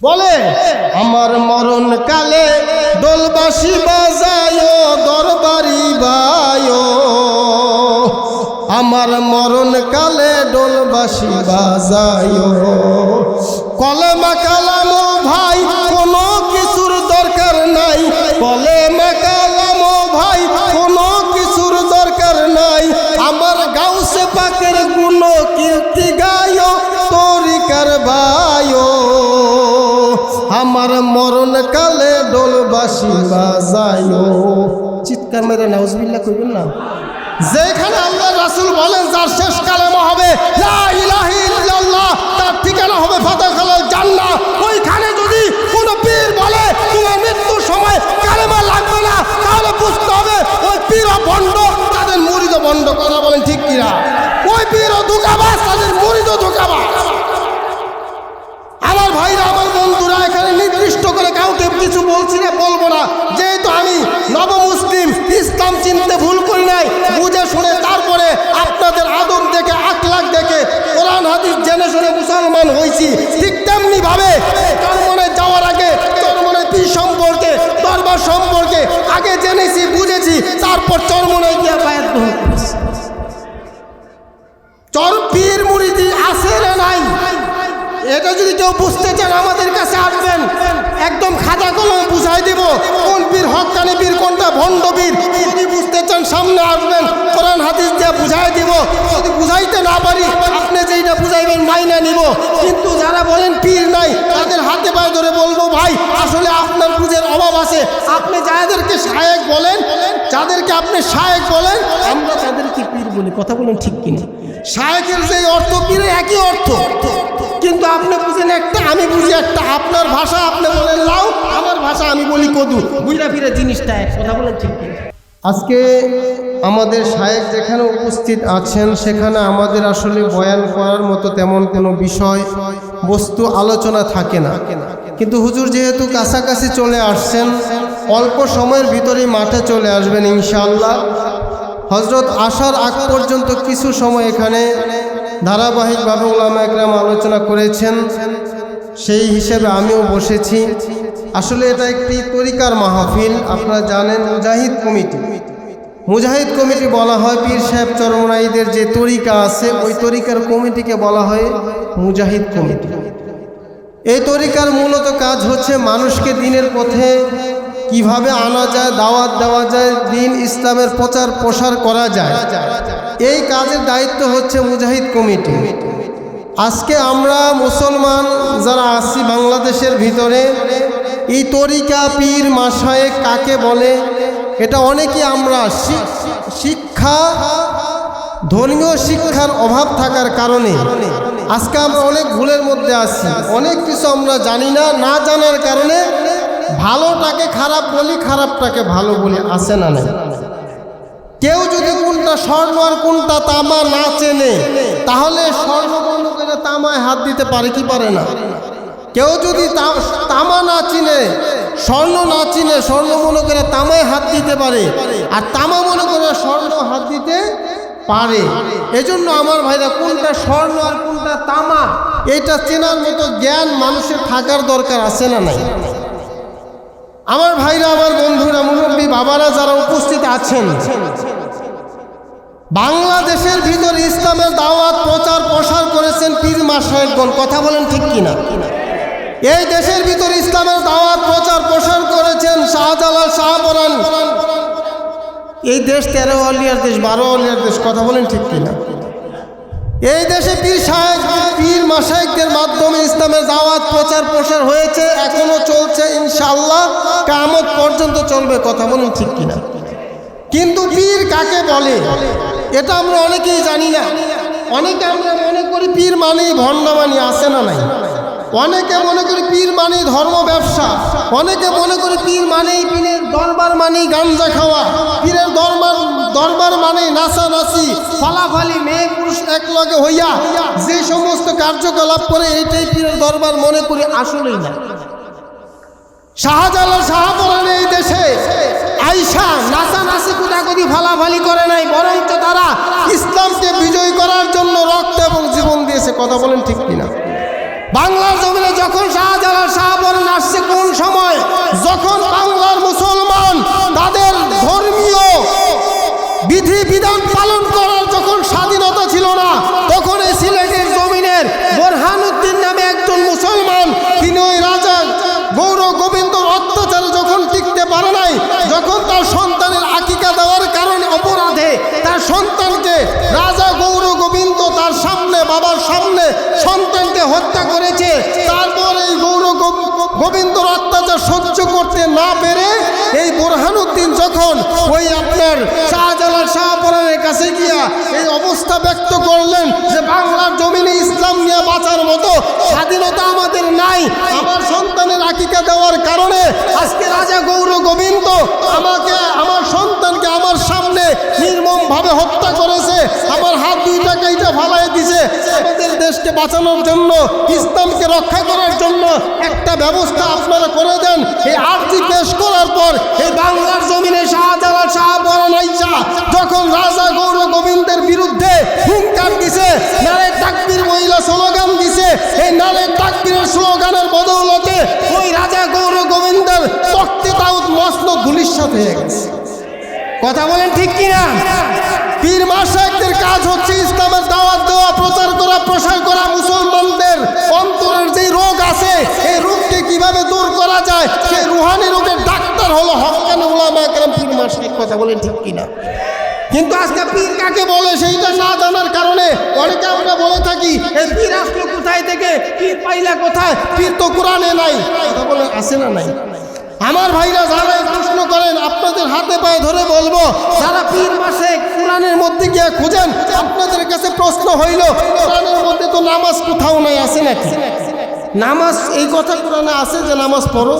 বলে, আমার মরণ কালে দোলবাসি বাজায়, দরবারি বায়। আমার মরণ কালে ডোলবাসি বাজায়। কলেমা কালাম ভাই, কোনো কিছুর দরকার নাই। কলেমা কালাম ভাই, কোনো কিছুর দরকার নাই। আমার গাউসে পাকের গুণ কীর্তি গায় মরণ কালে ডোলবাসি বাজায়ো চিৎকার মেরে নাউজবিল্লা কইবেন না। যেখানে আল্লাহ রাসূল বলেন যার শেষ কালেমা হবে লা ইলাহা ইল্লাল্লাহ তার ঠিকানা হবে ফাতাখালাল জান্নাহ। ওইখানে যদি কোনো পীর বলে তোমার মৃত্যুর সময় কালেমা লাগবে না তাহলে বুঝতে হবে ওই পীর ভণ্ড তাদের মুরিদ ভণ্ড কথা বলেন ঠিক কিনা। ওই পীর ধোকাবাজ তাদের মুরিদ ধোকাবাজ। আমার ভাইরা আমার করে কাউকে কিছু বলছি না, বলব না। যেহেতু আমি নব মুসলিম ইসলাম চিনতে ভুল করি নাই, বুঝে শুনে তারপরে আপনাদের আদব দেখে, আখলাখ দেখে কোরআন, হাদিস জেনে শুনে মুসলমান হয়েছি, ঠিক তেমনি ভাবে চরমনে যাওয়ার আগে চরমনে পি সম্পর্কে, দরবার সম্পর্কে আগে জেনেছি, বুঝেছি, তারপর চরমনে গিয়ে পায়ের গ্রহণ করেছি। চর পীর মুরিদি আছে নাই? এটা যদি কেউ বুঝতে চান আমাদের কাছে আসবেন। একদম খাতা কলম বুঝাই দিব, কোন বীর হকানি বীর, কোনটা ভণ্ড বীর। যদি বুঝতে চান, সামনে আসবেন, কোরআন, হাদিস দিয়ে বুঝাই দিব। যদি বুঝাইতে না পারি, আপনি যেইটা বুঝাইবেন, মাইনা নিব। কিন্তু যারা বলেন পীর নাই, তাদের হাতে পায়ে ধরে বলব, ভাই, আসলে আপনার বুঝের অভাব আছে। আপনি যাদেরকে শায়েক বলেন, যাদেরকে আপনি শায়েক বলেন, আমরা তাদেরকে পীর বলি। কথা বলেন ঠিক কিনা? শায়েকের যে অর্থ, পীরের একই অর্থ। কিন্তু আপনি বুঝেন একটা, আমি বুঝি একটা, আপনার ভাষা আপনি বলেন লাউ, আমার ভাষা আমি বলি কদু। বুঝলা ফিরে জিনিসটা এক কথা বলেন ঠিক আজকে আমাদের সাহেব যেখানে উপস্থিত আছেন, সেখানে আমাদের আসলে বয়ান করার মতো তেমন কোনো বিষয়, বস্তু, আলোচনা থাকে না। কিন্তু হুজুর যেহেতু কাছাকাছি চলে আসছেন, অল্প সময়ের ভিতরেই মাঠে চলে আসবেন ইনশাআল্লাহ। হজরত আসার আগ পর্যন্ত কিছু সময় এখানে ধারাবাহিকভাবে ওলামা একরাম আলোচনা করেছেন। সেই হিসেবে আমিও বসেছি। আসলে এটা একটি তরিকার মাহফিল। আপনারা জানেন মুজাহিদ কমিটি। মুজাহিদ কমিটি বলা হয় পীর সাহেব চরমনাইদের যে তরিকা আছে, ওই তরিকার কমিটিকে বলা হয় মুজাহিদ কমিটি। এই তরিকার মূলত কাজ হচ্ছে মানুষকে দিনের পথে কীভাবে আনা যায়, দাওয়াত দেওয়া যায়, দিন ইসলামের প্রচার প্রসার করা যায়। এই কাজের দায়িত্ব হচ্ছে মুজাহিদ কমিটি। আজকে আমরা মুসলমান যারা আছি বাংলাদেশের ভিতরে, এই তরিকা পীর মাসায় কাকে বলে, এটা অনেকেই আমরা শিক্ষা, ধর্মীয় শিক্ষার অভাব থাকার কারণে আজকে আমরা অনেক ভুলের মধ্যে আছি। অনেক কিছু আমরা জানি না না জানার কারণে ভালোটাকে খারাপ বলি, খারাপটাকে ভালো বলি আসে না কেউ যদি কোনটা স্বর্ণ আর কোনটা তামা না চেনে, তাহলে স্বর্ণ বন্ধ করে তামায় হাত দিতে পারে কি পারে না? কেউ যদি তামা না চিনে, স্বর্ণ না চিনে স্বর্ণ মনে করে তামায় হাত দিতে পারে, আর তামা মনে করে স্বর্ণ হাত দিতে পারে। এজন্য আমার ভাইরা, কোনটা স্বর্ণ আর কোনটা তামা, এটা চেনার মতো জ্ঞান মানুষের থাকার দরকার আছে না নাই? আমার ভাইরা, আমার বন্ধুরা, মুরব্বী বাবারা যারা উপস্থিত আছেন, বাংলাদেশের ভিতর ইসলামের দাওয়াত, প্রচার, প্রসার করেছেন পীর মাসাহেবগণ কথা বলেন ঠিক কিনা? এই দেশের ভিতর ইসলামের দাওয়াত, প্রচার, প্রসার করেছেন শাহজালাল শাহপরান। এই দেশ তেরো অলিয়ার দেশ, বারো অলিয়ার দেশ, কথা বলেন ঠিক কিনা? এই দেশে পীর সাহেব পীর মাসায়েকদের মাধ্যমে ইসলামের দাওয়াত প্রচার প্রসার হয়েছে? এখনও চলছে, ইনশাআল্লাহ। কামত পর্যন্ত চলবে কথা বলুন ঠিক কিনা? কিন্তু পীর কাকে বলে? এটা আমরা অনেকেই জানি না। অনেকে আমরা মনে করি পীর মানেই ভণ্ড মানি আসে না নাই? অনেকে মনে করি পীর মানেই ধর্ম ব্যবসা। অনেকে মনে করি পীর মানেই পীরের দরবার মানেই গাঞ্জা খাওয়া। পীরের দরবার দরবার মানেই নাচানাচি, ফলাফালি, মেয়ে পুরুষ একলগে হইয়া যে সমস্ত কার্যকলাপ করে এইটাই পীরের দরবার মনে করি আসলেই না। শাহজালাল শাহপরান এই দেশে আইসা ফালাফালি করে নাই, বরঞ্চ তারা ইসলামকে বিজয় করার জন্য রক্ত এবং জীবন দিয়েছে। কথা বলেন ঠিক কিনা? বাংলার জমিনে যখন শাহজালাল শাহ যখন বাংলার মুসলমান তাদের ধর্মীয় বিধি বিধান পালন করার যখন স্বাধীনতা ছিল না, তখন এই সিলেটের জমিনের বোরহানুদ্দিন নামে একজন মুসলমান, তিনি ওই রাজা গৌর গোবিন্দর অত্যাচারে যখন টিকতে পারে নাই, যখন তার সন্তানের আকিকা দেওয়ার কারণে অপরাধে তার সন্তানকে রাজা গৌর গোবিন্দ তার সামনে, বাবার সামনে সন্তানকে হত্যা করেছে, তারপর এই গৌর গো- গোবিন্দর অত্যাচার সহ্য করতে না পেরে এই বোরহানুদ্দিন যখন ওই আপনার শাহপরানের কাছে গিয়া এই অবস্থা ব্যক্ত করলেন যে বাংলার জমিনে ইসলাম নিয়ে বাঁচার মতো স্বাধীনতা আমাদের নাই। আমার সন্তানের আকিকা দেওয়ার কারণে আজকে রাজা গৌর গোবিন্দ আমাকে, আমার সন্তানকে আমার সামনে নির্মমভাবে হত্যা করেছে। আমার হাত দুইটা কাইটা ফালাই দিছে। আমাদের দেশকে বাঁচানোর জন্য, ইসলামকে রক্ষা করার জন্য একটা ব্যবস্থা আপনারা করে দেন। এই আর্জি পেশ করার পর এই বাংলার জমিনে শাহজালাল শাহ বরানাইসা যখন রাজা গৌর গোবিন্দের বিরুদ্ধে হুঙ্কার দিছে নারে তাকবীর মহিলা স্লোগান দিছে, এই নারে তাকবীরের স্লোগানের বদৌলতে ওই রাজা গৌর গোবিন্দের তক্তে তাউদ মস্ত গুলির সাথে কথা বলেন ঠিক কিনা? পীর মাসায়কদের করা যায় সেই রুহানি রোগের ডাক্তার হলো হকান একরাম পীর মাসিক কথা বলেন ঠিক কিনা? কিন্তু আজকে পীর কাকে বলে সেইটা না জানার কারণে অনেকে আমরা বলে থাকি পীর আসলো কোথায় থেকে? পীর পাইলা কোথায়? পীর তো কোরআনে নাই। বলে আছে না নাই? আমার ভাইরা যারা প্রশ্ন করেন, আপনাদের হাতে পায়ে ধরে বলব, যারা পীর মাসে কোরআনের মধ্যে গিয়ে খুঁজেন, আপনাদের কাছে প্রশ্ন হইল, কোরআনের মধ্যে তো নামাজ কোথাও নাই, আছে নাকি? নামাজ, এই কথা কোরআনে আছে যে নামাজ পড়ো।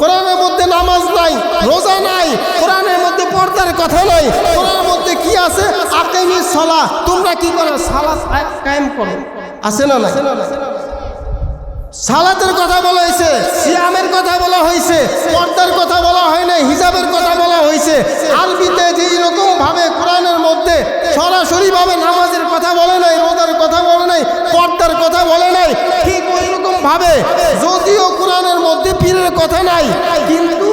কোরআনের মধ্যে নামাজ নাই, রোজা নাই, কোরআনের মধ্যে পর্দার কথা নাই। কোরআনের মধ্যে কি আছে? আকেমি তোমরা কি করো সালাত কায়েম করো? আছে না নাই? সালাতের কথা বলা হয়েছে, সিয়ামের কথা বলা হয়েছে, পর্দার কথা বলা হয় নাই, হিজাবের কথা বলা হয়েছে। আরবিতে যেই রকম ভাবে কোরআনের মধ্যে সরাসরি ভাবে নামাজের কথা বলে নাই, রোজার কথা বলে নাই, পর্দার কথা বলে ভাবে যদিও কোরআনের মধ্যে পীরের কথা নাই কিন্তু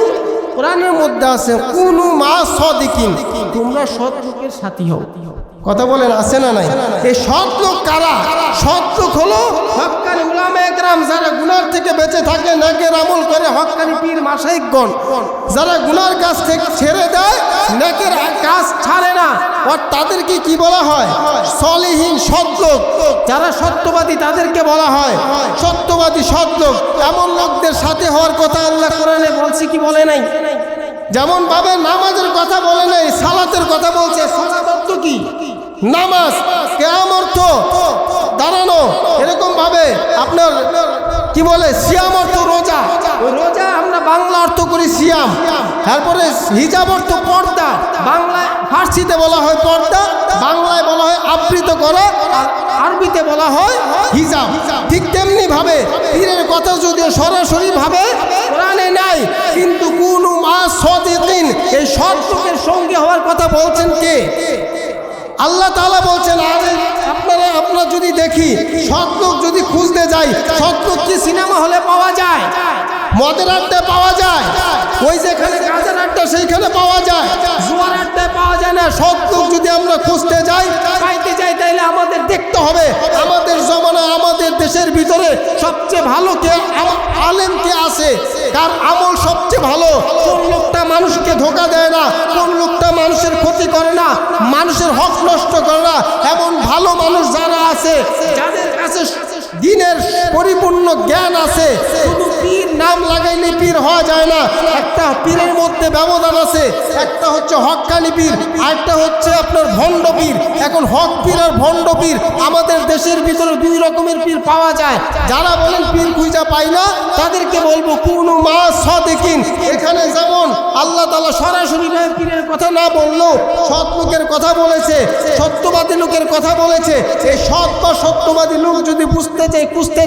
কোরআনের মধ্যে আছে কুনু মা সদিকিন। তোমরা সৎ লোকের সাথী হও। কথা বলেন আছে না নাই? এই সৎ লোক কারা? সৎ লোক হলো উলামা একরাম যারা গুনার থেকে বেঁচে থাকে, নেকের আমল করে হক্কানি পীর মাসাইকগণ, যারা গুনার কাছ থেকে ছেড়ে দেয়, নেকের কাজ ছাড়ে না। আর তাদেরকে কি বলা হয়? সলিহীন সৎ যারা সত্যবাদী, তাদেরকে বলা হয় সত্যবাদী সৎ লোক এমন লোকদের সাথে হওয়ার কথা আল্লাহ কোরআনে বলছে কি বলে নাই? যেমন ভাবে নামাজের কথা বলে নাই, সালাতের কথা বলছে। সালাত কি? নামাজ। কেয়াম অর্থ দাঁড়ানো। এরকম ভাবে আপনার, কি বলে, সিয়াম অর্থ রোজা। রোজা আমরা বাংলা অর্থ করি সিয়াম। তারপরে হিজাব অর্থ পর্দা। বাংলায় ফার্সিতে বলা হয় পর্দা, বাংলায় বলা হয় আবৃত করা আরবিতে বলা হয় হিজাব। ঠিক তেমনি ভাবে পীরের কথা যদিও সরাসরি ভাবে কোরআনে নাই, কিন্তু কোন মা সদিন এই সৎ সঙ্গে হওয়ার কথা বলছেন কে? আল্লাহ তাআলা বলছেন, আরে আপনারা আপনারা যদি দেখি সৎ যদি খুঁজতে যাই সৎ কি সিনেমা হলে পাওয়া যায়? মদের আড্ডায় পাওয়া যায়? ওই যেখানে গাঁজার আড্ডা, সেইখানে পাওয়া যায়? জুয়ার আড্ডায় পাওয়া যায় না? সৎ যদি আমরা খুঁজতে যাই, পাইতে যাই, তাইলে আমাদের দেখতে হবে। আমাদের জমানা, আমাদের দেশের ভিতরে সবচেয়ে ভালো কে? আলেম কে আছে? তার আমল সবচেয়ে ভালো? কোন লোকটা মানুষকে ধোকা দেয় না? কোন লোকটা মানুষের ক্ষতি করে না মানুষের হক নষ্ট করে না এমন ভালো মানুষ যারা আছে যাদের কাছে দিনের পরিপূর্ণ জ্ঞান আছে। শুধু পীর নাম লাগাইলে পীর হওয়া যায় না। একটা পীরের মধ্যে ব্যবধান আছে। একটা হচ্ছে হক্কানি পীর, আরেকটা হচ্ছে আপনার ভণ্ড পীর। এখন হক পীর আর ভণ্ড পীর, আমাদের দেশের ভিতরে দুই রকমের পীর পাওয়া যায়। যারা বলেন, পীর খুঁজা পাই না, তাদেরকে বলব, কোন মা সদেকিন। এখানে যেমন আল্লাহ তালা সরাসরি পীরের কথা না বললেও সৎ লোকের কথা বলেছে, সত্যবাদী লোকের কথা বলেছে। এই সৎ বা সত্যবাদী লোক যদি বুঝতে চাই খুঁজতে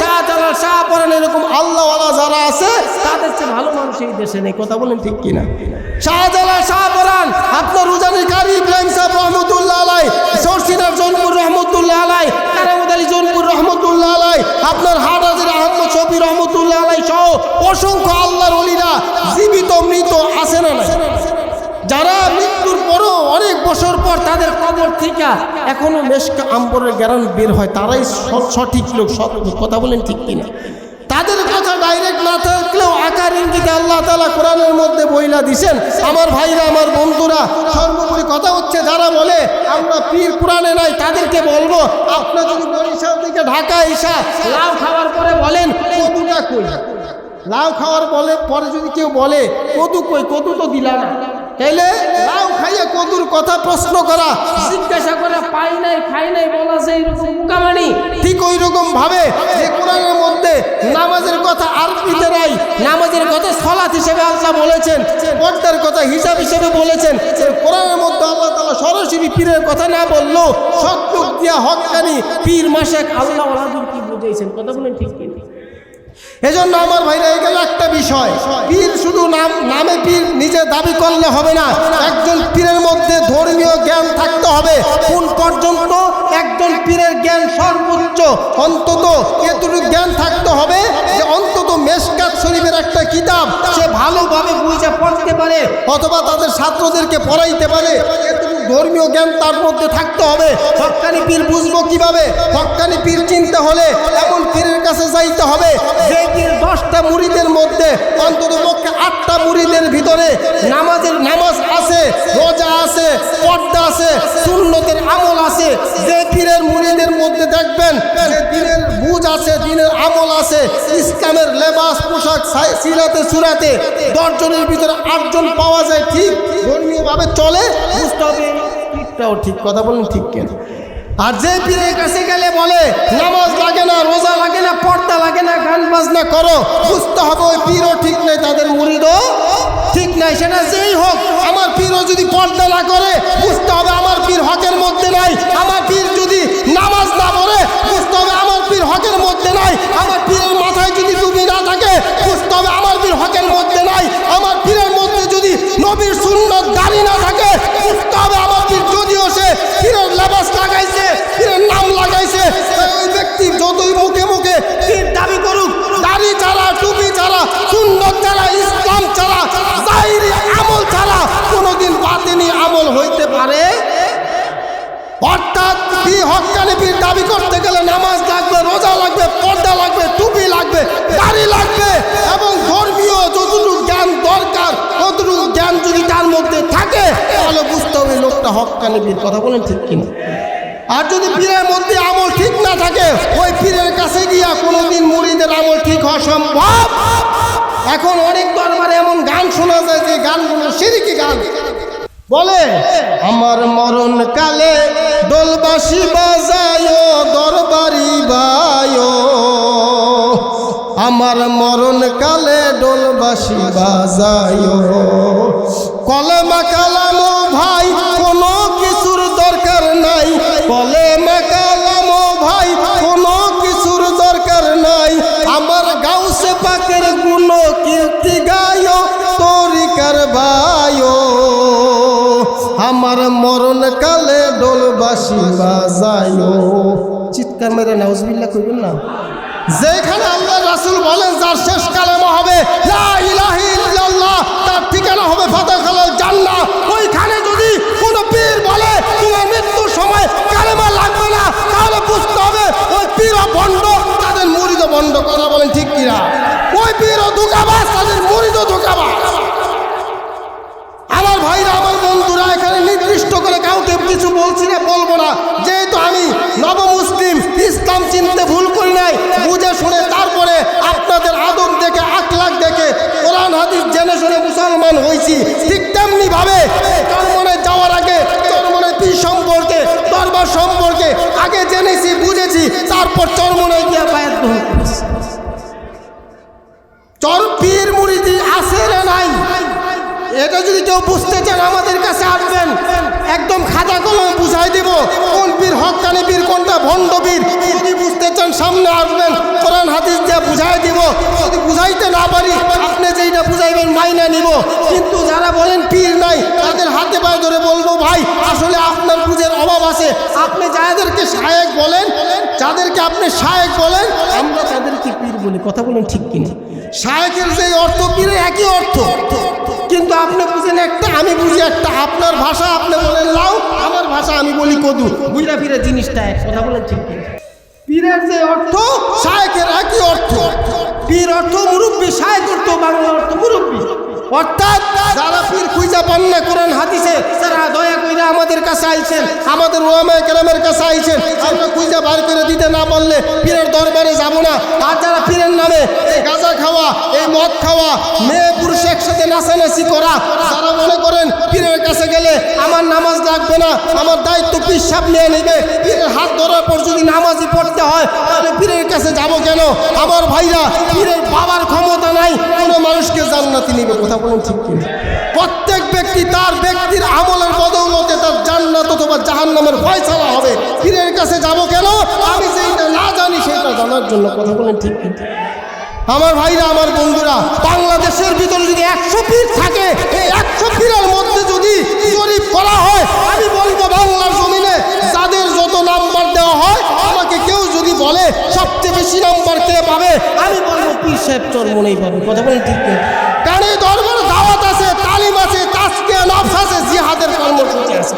চাই জালাল শাহ পরান এরকম আল্লাহওয়ালা যারা আছে, তাদের চেয়ে ভালো মানুষ এই দেশে নেই। কথা বলেন ঠিক কিনা? শাহজালাল শাহ পরান আপনার রুজানি কারি ইব্রাহিম সাহেব রহমতুল্লাহ আলাই সরসিনার জনপুর রহমতুল্লাহ আলাই, কারামুদ আলী জনপুর রহমতুল্লাহ আলাই, আপনার হাট হাজির আহমদ শফি রহমতুল্লাহ আলাই সহ অসংখ্য আল্লাহর অলিরা জীবিত, মৃত আছে না নাই? যারা মৃত্যুর পরও অনেক বছর পর তাদের কবর থেকে এখনও মেশকা আম্বরের জ্ঞান বের হয়, তারাই সঠিক লোক, সৎ কথা বলেন ঠিক কিনা? তাদের কথা ডাইরেক্ট না থাকলেও আকার ইঙ্গিতে আল্লাহ তালা কোরআনের মধ্যে বইলা দিছেন, আমার ভাইরা, আমার বন্ধুরা, সর্বোপরি কথা হচ্ছে যারা বলে, আমরা পীর কোরআনে নাই, তাদেরকে বলব আপনার যদি বরিশাল থেকে ঢাকা এসা লাউ খাওয়ার পরে বলেন লাউ খাওয়ার বলে পরে যদি কেউ বলে, কদু কই? কদু তো দিলা না। তাইলে লাউ খাইয়ে কদুর কথা প্রশ্ন করা। জিজ্ঞাসা করা পাই নাই খাই নাই বলা যে এরকম মুকামানি ঠিক ওই রকম ভাবে যে কোরআনের মধ্যে নামাজের কথা আর আরবিতে নাই নামাজের কথা সলাৎ হিসেবে আল্লাহ বলেছেন পর্দার কথা হিসাব হিসেবে বলেছেন যে কোরআনের মধ্যে আল্লাহ তাআলা সরাসরি পীরের কথা না বলল সত্যক দিয়া হকানি পীর মাসেক আল্লাহ ওলাদুর কি বুঝাইছেন? কথা বলেন ঠিক এজন্য আমার ভাইরা, এই গেল একটা বিষয়। পীর শুধু নাম, নামে পীর নিজে দাবি করলে হবে না। একজন পীরের মধ্যে ধর্মীয় জ্ঞান থাকতে হবে। কোন পর্যন্ত একজন পীরের জ্ঞান সর্বোচ্চ? অন্তত এতটুকু জ্ঞান থাকতে হবে যে অন্তত মেশকাত শরীফের একটা কিতাব ভালোভাবে বুঝে পড়তে পারে, অথবা তাদের ছাত্রদেরকে পড়াইতে পারে। ধর্মীয় জ্ঞান তার মধ্যে থাকতে হবে। হক্কানি পীর বুঝব কীভাবে? হক্কানি পীর চিনতে হলে এমন পীরের কাছে যাইতে হবে, যে পীর দশটা মুড়িদের মধ্যে অন্তত পক্ষে আটটা মুড়িদের ভিতরে নামাজের নামাজ আছে, রোজা আছে, পর্দা আছে, সুন্নতের আমল আছে। যে পীরের মুড়িদের মধ্যে দেখবেন দিনের বুঝ আছে, দিনের আমল আছে, ইসলামের লেবাস, পোশাক সিরাতে সুরাতে দশজনের ভিতরে আটজন পাওয়া যায়, ঠিক ধর্মীয়ভাবে চলে? ঠিকটাও ঠিক কথা বলেন, ঠিক কেন? আর যে পীরের কাছে গেলে বলে, নামাজ লাগে না, রোজা লাগে না, পর্দা লাগে না, গান বাজনা করো। বুঝতে হবে ওই পীরও ঠিক নাই, তাদের মুরিদও ঠিক নাই সেটা যেই হোক, আমার পীরও যদি পর্দা না করে, বুঝতে হবে আমার পীর হকের মধ্যে নাই, আমার পীর যদি নামাজ না পড়ে, বুঝতে হবে আমার পীর হকের মধ্যে নাই, আমার পীরের মাথায় যদি টুপি না দাবি করতে গেলে নামাজ লাগবে, রোজা লাগবে, পর্দা লাগবে, টুপি লাগবে, দাড়ি লাগবে। এবং ধর্মীয় যতটুকু জ্ঞান দরকার, ততটুকু জ্ঞান যদি তার মধ্যে থাকে, তাহলে বুঝতে হবে লোকটা হকানি পীর কথা বলেন ঠিক কিনা। আর যদি পীরের মধ্যে আমল ঠিক না থাকে, ওই পীরের কাছে গিয়া কোনোদিন মুড়িদের আমল ঠিক হওয়া সম্ভব। এখন অনেক দরবারে এমন গান শোনা যায় যে গানগুলো সিরিকি গান। বলে আমার মরণ কালে দোলবাসি বাজায় দরবারি বায়। আমার মরণ কালে ডোলবাসি বাজায়। চিৎকার মেরে নাউজবিল্লা করবেন না? যেখানে আল্লাহ রাসূল বলেন, যার শেষ কালেমা হবে তার ঠিকানা হবে ফাতে ওইখানে মুসলমান হয়েছি। ঠিক তেমনি ভাবে মনে যাওয়ার আগে, চরমনে তুই সম্পর্কে, দরবার সম্পর্কে আগে জেনেছি, বুঝেছি, তারপর চরমনে গিয়ে পায়ের গ্রহণ করেছি। চর পীর মুড়িদি আছে না নাই? এটা যদি কেউ বুঝতে চান আমাদের কাছে আসবেন একদম খাতা কলম বুঝাই দিব। কোন পীর হকানি পীর, কোনটা ভণ্ড পীর? যদি বুঝতে চান, সামনে আসবেন। কোরআন, হাদিস দিয়ে বুঝাই দিব। যদি বুঝাইতে না পারি, আপনি যেইটা বুঝাইবেন মাইনা নিব। কিন্তু যারা বলেন পীর নাই, তাদের হাতে পায়ে ধরে বলব, ভাই, আসলে আপনার বুঝের অভাব আছে। আপনি যাদেরকে শায়েক বলেন, যাদেরকে আপনি শায়েক বলেন, আমরা তাদেরকে পীর বলি। কথা বলেন ঠিক কিনা? শায়েকের যে অর্থ, পীরের একই অর্থ। কিন্তু আপনি বুঝেন একটা আমি বুঝি একটা আপনার ভাষা আপনি বলেন লাউ আমার ভাষা আমি বলি কদু। বুঝলা ফিরে জিনিসটা এক কথা বলে ঠিক পীরের যে অর্থ শায়কের একই অর্থ। পীর অর্থ মুরব্বী শায়ক অর্থ বাংলা অর্থ মুরব্বী। অর্থাৎ যারা পীর খুঁজা পান কোরআন হাদিসে তারা দয়া করে আমাদের কাছে আইছেন, আমাদের ওলামায়ে কেরামের কাছে আইছেন। আমরা খুঁজা বার করে দিতে না পারলে পীরের দরবারে যাব না। আর যারা পীরের নামে এই গাঁজা খাওয়া, এই মদ খাওয়া, মেয়ে পুরুষ একসাথে নাচানাচি করা যারা মনে করেন পীরের কাছে গেলে আমার নামাজ লাগবে না, আমার দায়িত্ব পিসাব নিয়ে নেবে। পীরের হাত ধরার পর যদি নামাজই পড়তে হয়, তাহলে পীরের কাছে যাব কেন? আমার ভাইরা পীরের বাবার ক্ষমতা নাই, কোনো মানুষকে জান্নাতি নেবে, কথা বলুন ঠিক কিনা? প্রত্যেক ব্যক্তি তার ব্যক্তির আমলের বদৌলতে তার জান্নাত অথবা জাহান্নামের ফয়সালা হবে। পীরের কাছে যাব কেন? আমি যেটা না জানি সেটা জানার জন্য, কথা বলেন ঠিক কিনা? আমার ভাইরা, আমার বন্ধুরা, বাংলাদেশের ভিতরে যদি একশো পীর থাকে, এই একশো পীরের মধ্যে যদি জরিপ করা হয়, আমি বলব বাংলার জমিনে যাদের সবচেয়ে বেশি নাম্বার কে পাবে? আমি বলব পীর সাহেব চরমনেই পাবে কথা বলেন ঠিক নেই কারণ এই দরবার দাওয়াত আছে তালিম আছে তাস্কিয়া নফস আছে জিহাদের কর্মসূচি আছে।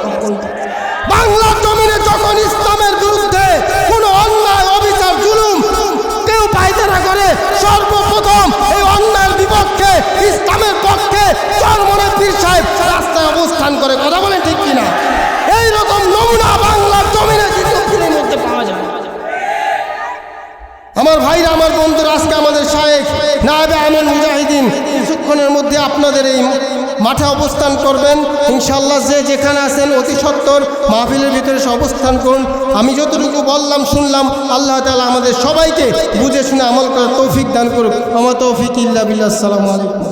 বাংলার জমিনে যখন ইসলামের বিরুদ্ধে কোনো অন্যায় অবিচার জুলুম কেউ পায়তারা করে সর্বপ্রথম এই অন্যায়ের বিপক্ষে ইসলামের পক্ষে চরমনে পীর সাহেব রাস্তায় অবস্থান করে। কথা বলেন ঠিক কিনা এই রকম নমুনা বাংলার জমিনে দ্বিতীয় পীরের মধ্যে পাওয়া যায় আমার ভাইরা আমার বন্ধুরা আজকে আমাদের শায়েখ নায়েবে আমিন মুজাহিদিন কিছুক্ষণের মধ্যে আপনাদের এই মাঠে অবস্থান করবেন। ইনশাল্লাহ যে যেখানে আছেন অতি সত্তর মাহফিলের ভিতরে অবস্থান করুন। আমি যতটুকু বললাম, শুনলাম, আল্লাহ তালা আমাদের সবাইকে বুঝে শুনে আমল করার তৌফিক দান করুক। আমার তৌফিক ইল্লা বিল্লা আসসালামু আলাইকুম।